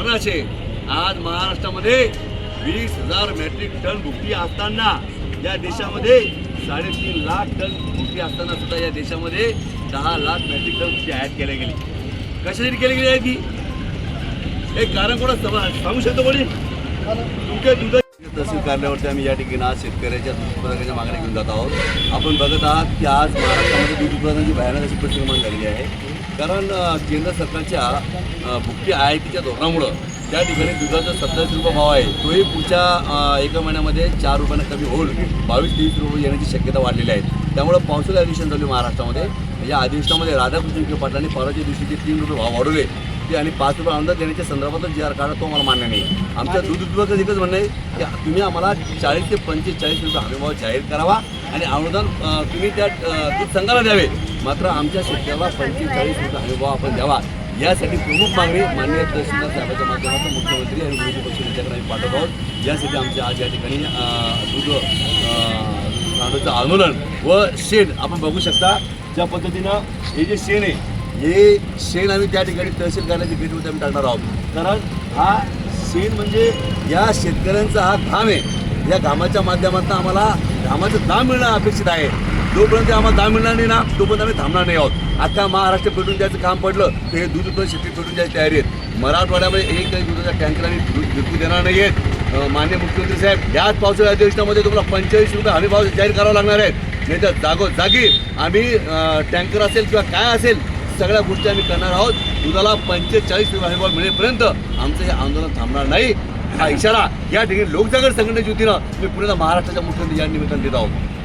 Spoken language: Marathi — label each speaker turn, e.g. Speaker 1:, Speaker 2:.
Speaker 1: कारण आज महाराष्ट्रामध्ये वीस हजार मेट्रिक टन भुकटी असताना या देशामध्ये साडेतीन लाख टन भुकटी असताना सुद्धा या देशामध्ये दहा लाख मेट्रिक टन भुकटी आयात केल्या गेली. कशासाठी केली गेली आहे ती एक कारण कोणा सांगू शकतो कोणी? तुमच्या दुधा तहसील कार्यालयावरती आम्ही या ठिकाणी आज शेतकऱ्याच्या दूध उत्पादकाच्या मागण्या घेऊन जात आहोत. आपण बघत आहात की आज महाराष्ट्रामध्ये दूध उत्पादनाची भयानक अशी परिस्थिती निर्माण झालेली आहे. कारण केंद्र सरकारच्या अ, भुकटी आयातीच्या धोरणामुळं त्या ठिकाणी दुधाचा सत्तावीस रुपये भाव आहे. तोही पुढच्या एका महिन्यामध्ये चार रुपयांना कमी होऊन बावीस तेवीस रुपये येण्याची शक्यता वाढलेली आहे. त्यामुळं पावसाळी अधिवेशन झाले महाराष्ट्रामध्ये. या अधिवेशनामध्ये राधाकृष्ण विखे पाटलांनी परवाच्या दिवशी ते तीन रुपये भाव वाढवले. ते आणि पाच रुपये अनुदान देण्याच्या संदर्भात जी आर काढा तो मला मान्य नाही. आमच्या दूध उत्पादकाचं एकच म्हणणं आहे की तुम्ही आम्हाला चाळीस ते पंचेचाळीस रुपये हमीभाव जाहीर करावा आणि अनुदान तुम्ही त्या दूध संघाला द्यावे. मात्र आमच्या शेतकऱ्याला पंचेचाळीस रुपये हमीभाव आपण द्यावा. यासाठी प्रमुख मागणी माननीय तहसीलदार साहेबांच्या माध्यमातून मुख्यमंत्री आणि विरोधी पक्ष नेत्याकडे आम्ही पाठवत आहोत. यासाठी आमचे आज या ठिकाणी दूध सांडूचं आंदोलन व शेण आपण बघू शकता. ज्या पद्धतीनं हे जे शेण आहे हे शेण आम्ही त्या ठिकाणी तहसील करण्याची गेटवरती आम्ही टाकणार आहोत. कारण हा शेण म्हणजे या शेतकऱ्यांचा हा घाम आहे. या घामाच्या माध्यमातून आम्हाला घामाचं दाम मिळणं अपेक्षित आहे. जोपर्यंत आम्हाला दाम मिळणार नाही ना तोपर्यंत आम्ही थांबणार नाही आहोत. अख्खा महाराष्ट्र पेटून द्यायचं काम पडलं तर हे दूध उत्पादन शेती पेटून द्यायची तयारी आहेत. मराठवाड्यामध्ये एक काही दुधाचा टँकर आम्ही दूध विकू देणार नाही आहेत. मान्य माननीय मुख्यमंत्री साहेब याच पावसाळ्या अधिवेशनामध्ये तुम्हाला पंचेचाळीस रुपये हमीभाव जाहीर करावा लागणार आहेत. नाही तर जागोजागी आम्ही टँकर असेल किंवा काय असेल सगळ्या गोष्टी आम्ही करणार आहोत. दुधाला पंचेचाळीस रुपये मिळेपर्यंत आमचं हे आंदोलन थांबणार नाही. हा इशारा या ठिकाणी लोकजागर संघटनेच्या वतीनं मी पुण्याला महाराष्ट्राच्या मुख्यमंत्री या निमित्तानं देत आहोत.